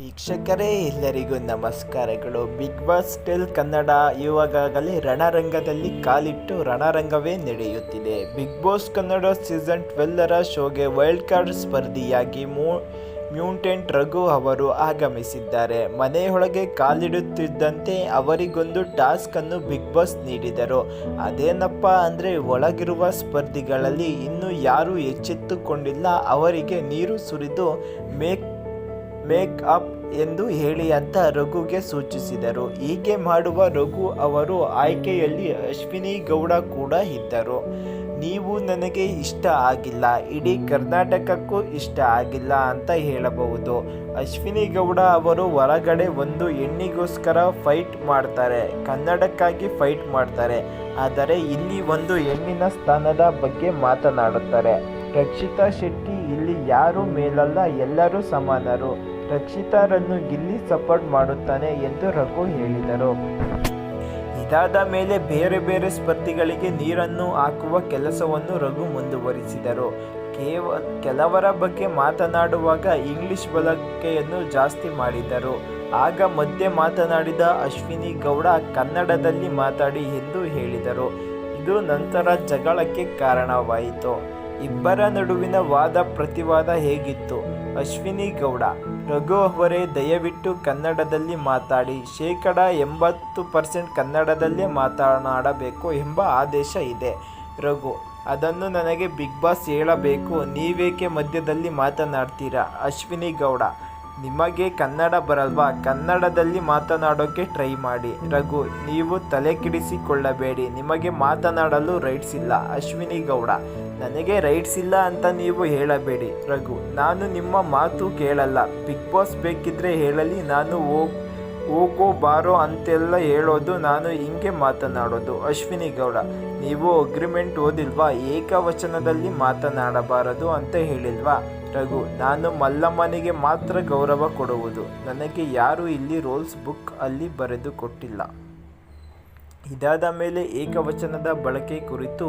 ವೀಕ್ಷಕರೇ, ಎಲ್ಲರಿಗೂ ನಮಸ್ಕಾರಗಳು. ಬಿಗ್ ಬಾಸ್ ಟೆಲ್ ಕನ್ನಡ ಇವಾಗಲೇ ರಣರಂಗದಲ್ಲಿ ಕಾಲಿಟ್ಟು ರಣರಂಗವೇ ನಡೆಯುತ್ತಿದೆ. ಬಿಗ್ ಬಾಸ್ ಕನ್ನಡ ಸೀಸನ್ ಟ್ವೆಲ್ಲರ ಶೋಗೆ ವೈಲ್ಡ್ ಕಾರ್ಡ್ ಸ್ಪರ್ಧಿಯಾಗಿ ಮೂ, ಮ್ಯೂಟೆಂಟ್ ರಘು ಅವರು ಆಗಮಿಸಿದ್ದಾರೆ. ಮನೆಯೊಳಗೆ ಕಾಲಿಡುತ್ತಿದ್ದಂತೆ ಅವರಿಗೊಂದು ಟಾಸ್ಕ್ ಅನ್ನು ಬಿಗ್ ಬಾಸ್ ನೀಡಿದರು. ಅದೇನಪ್ಪ ಅಂದರೆ, ಒಳಗಿರುವ ಸ್ಪರ್ಧಿಗಳಲ್ಲಿ ಇನ್ನೂ ಯಾರೂ ಎಚ್ಚೆತ್ತುಕೊಂಡಿಲ್ಲ. ಅವರಿಗೆ ನೀರು ಸುರಿದು ಮೇಕ್ ಮೇಕ್ ಅಪ್ ಎಂದು ಹೇಳಿ ಅಂತ ರಘುಗೆ ಸೂಚಿಸಿದರು. ಹೀಗೆ ಮಾಡುವ ರಘು ಅವರು ಆಯ್ಕೆಯಲ್ಲಿ ಅಶ್ವಿನಿ ಗೌಡ ಕೂಡ ಇದ್ದರು. ನೀವು ನನಗೆ ಇಷ್ಟ ಆಗಿಲ್ಲ, ಇಡೀ ಕರ್ನಾಟಕಕ್ಕೂ ಇಷ್ಟ ಆಗಿಲ್ಲ ಅಂತ ಹೇಳಬಹುದು. ಅಶ್ವಿನಿ ಗೌಡ ಅವರು ಹೊರಗಡೆ ಒಂದು ಹೆಣ್ಣಿಗೋಸ್ಕರ ಫೈಟ್ ಮಾಡ್ತಾರೆ, ಕನ್ನಡಕ್ಕಾಗಿ ಫೈಟ್ ಮಾಡ್ತಾರೆ. ಆದರೆ ಇಲ್ಲಿ ಒಂದು ಹೆಣ್ಣಿನ ಸ್ಥಾನದ ಬಗ್ಗೆ ಮಾತನಾಡುತ್ತಾರೆ. ರಕ್ಷಿತಾ ಶೆಟ್ಟಿ ಇಲ್ಲಿ ಯಾರು ಮೇಲಲ್ಲ, ಎಲ್ಲರೂ ಸಮಾನರು. ರಕ್ಷಿತಾರನ್ನು ಗಿಲ್ಲಿ ಸಪೋರ್ಟ್ ಮಾಡುತ್ತಾನೆ ಎಂದು ರಘು ಹೇಳಿದರು. ಇದಾದ ಮೇಲೆ ಬೇರೆ ಬೇರೆ ಸ್ಪರ್ಧಿಗಳಿಗೆ ನೀರನ್ನು ಹಾಕುವ ಕೆಲಸವನ್ನು ರಘು ಮುಂದುವರಿಸಿದರು. ಕೇವ, ಕೆಲವರ ಬಗ್ಗೆ ಮಾತನಾಡುವಾಗ ಇಂಗ್ಲಿಷ್ ಬಳಕೆಯನ್ನು ಜಾಸ್ತಿ ಮಾಡಿದರು. ಆಗ ಮಧ್ಯೆ ಮಾತನಾಡಿದ ಅಶ್ವಿನಿ ಗೌಡ ಕನ್ನಡದಲ್ಲಿ ಮಾತಾಡಿ ಎಂದು ಹೇಳಿದರು. ಇದು ನಂತರ ಜಗಳಕ್ಕೆ ಕಾರಣವಾಯಿತು. ಇಬ್ಬರ ನಡುವಿನ ವಾದ ಪ್ರತಿವಾದ ಹೇಗಿತ್ತು? ಅಶ್ವಿನಿ ಗೌಡ ರಘು ಅವರೇ ದಯವಿಟ್ಟು ಕನ್ನಡದಲ್ಲಿ ಮಾತಾಡಿ. ಶೇಕಡ ಎಂಬತ್ತು ಪರ್ಸೆಂಟ್ ಕನ್ನಡದಲ್ಲೇ ಮಾತನಾಡಬೇಕು ಎಂಬ ಆದೇಶ ಇದೆ. ರಘು, ಅದನ್ನು ನನಗೆ ಬಿಗ್ ಬಾಸ್ ಹೇಳಬೇಕು. ನೀವೇಕೆ ಮಧ್ಯದಲ್ಲಿ ಮಾತನಾಡ್ತೀರಾ? ಅಶ್ವಿನಿ ಗೌಡ ನಿಮಗೆ ಕನ್ನಡ ಬರಲ್ವಾ? ಕನ್ನಡದಲ್ಲಿ ಮಾತನಾಡೋಕ್ಕೆ ಟ್ರೈ ಮಾಡಿ. ರಘು, ನೀವು ತಲೆ ಕೆಡಿಸಿಕೊಳ್ಳಬೇಡಿ. ನಿಮಗೆ ಮಾತನಾಡಲು ರೈಟ್ಸ್ ಇಲ್ಲ. ಅಶ್ವಿನಿ ಗೌಡ, ನನಗೆ ರೈಟ್ಸ್ ಇಲ್ಲ ಅಂತ ನೀವು ಹೇಳಬೇಡಿ. ರಘು, ನಾನು ನಿಮ್ಮ ಮಾತು ಕೇಳಲ್ಲ. ಬಿಗ್ ಬಾಸ್ ಬೇಕಿದ್ರೆ ಹೇಳಲಿ, ನಾನು ಹೋಗ್ ಹೋಗೋ ಬಾರೋ ಅಂತೆಲ್ಲ ಹೇಳೋದು ನಾನು ಹಿಂಗೆ ಮಾತನಾಡೋದು. ಅಶ್ವಿನಿ ಗೌಡ, ನೀವು ಅಗ್ರಿಮೆಂಟ್ ಓದಿಲ್ವಾ? ಏಕವಚನದಲ್ಲಿ ಮಾತನಾಡಬಾರದು ಅಂತ ಹೇಳಿಲ್ವಾ? ರಘು, ನಾನು ಮಲ್ಲಮ್ಮನಿಗೆ ಮಾತ್ರ ಗೌರವ ಕೊಡುವುದು. ನನಗೆ ಯಾರೂ ಇಲ್ಲಿ ರೋಲ್ಸ್ ಬುಕ್ ಅಲ್ಲಿ ಬರೆದು ಕೊಟ್ಟಿಲ್ಲ. ಇದಾದ ಮೇಲೆ ಏಕವಚನದ ಬಳಕೆ ಕುರಿತು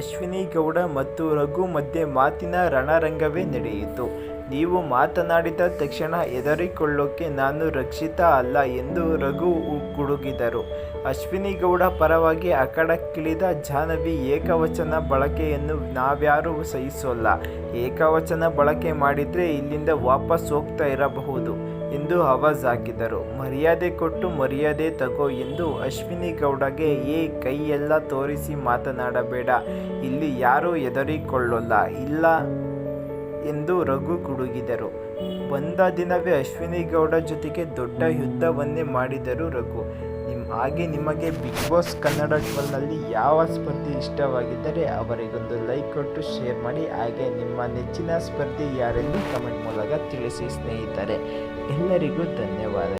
ಅಶ್ವಿನಿ ಗೌಡ ಮತ್ತು ರಘು ಮಧ್ಯೆ ಮಾತಿನ ರಣರಂಗವೇ ನಡೆಯಿತು. ನೀವು ಮಾತನಾಡಿದ ತಕ್ಷಣ ಹೆದರಿಕೊಳ್ಳೋಕೆ ನಾನು ರಕ್ಷಿತ ಅಲ್ಲ ಎಂದು ರಘು ಗುಡುಗಿದರು. ಅಶ್ವಿನಿ ಗೌಡ ಪರವಾಗಿ ಅಕಡಕ್ಕಿಳಿದ ಜಾಹ್ನವಿ ಏಕವಚನ ಬಳಕೆಯನ್ನು ನಾವ್ಯಾರೂ ಸಹಿಸೋಲ್ಲ. ಏಕವಚನ ಬಳಕೆ ಮಾಡಿದರೆ ಇಲ್ಲಿಂದ ವಾಪಸ್ ಹೋಗ್ತಾ ಇರಬಹುದು ಎಂದು ಆವಾಜ್ ಹಾಕಿದರು. ಮರ್ಯಾದೆ ಕೊಟ್ಟು ಮರ್ಯಾದೆ ತಗೋ ಎಂದು ಅಶ್ವಿನಿ ಗೌಡಗೆ ಏ ಕೈಯೆಲ್ಲ ತೋರಿಸಿ ಮಾತನಾಡಬೇಡ. ಇಲ್ಲಿ ಯಾರೂ ಹೆದರಿಕೊಳ್ಳೋಲ್ಲ. ಇಲ್ಲ ಎಂದು ರಘು ಗುಡುಗಿದರು. ಬಂದ ದಿನವೇ ಅಶ್ವಿನಿ ಗೌಡ ಜೊತೆಗೆ ದೊಡ್ಡ ಯುದ್ಧವನ್ನೇ ಮಾಡಿದರು ರಘು. ನಿಮ್ ಹಾಗೆ ನಿಮಗೆ ಬಿಗ್ ಬಾಸ್ ಕನ್ನಡ ಟ್ವೆಲ್ನಲ್ಲಿ ಯಾವ ಸ್ಪರ್ಧಿ ಇಷ್ಟವಾಗಿದ್ದರೆ ಅವರಿಗೊಂದು ಲೈಕ್ ಕೊಟ್ಟು ಶೇರ್ ಮಾಡಿ. ಹಾಗೆ ನಿಮ್ಮ ನೆಚ್ಚಿನ ಸ್ಪರ್ಧಿ ಯಾರೆಂದು ಕಮೆಂಟ್ ಮೂಲಕ ತಿಳಿಸಿ ಸ್ನೇಹಿತರೆ. ಎಲ್ಲರಿಗೂ ಧನ್ಯವಾದ.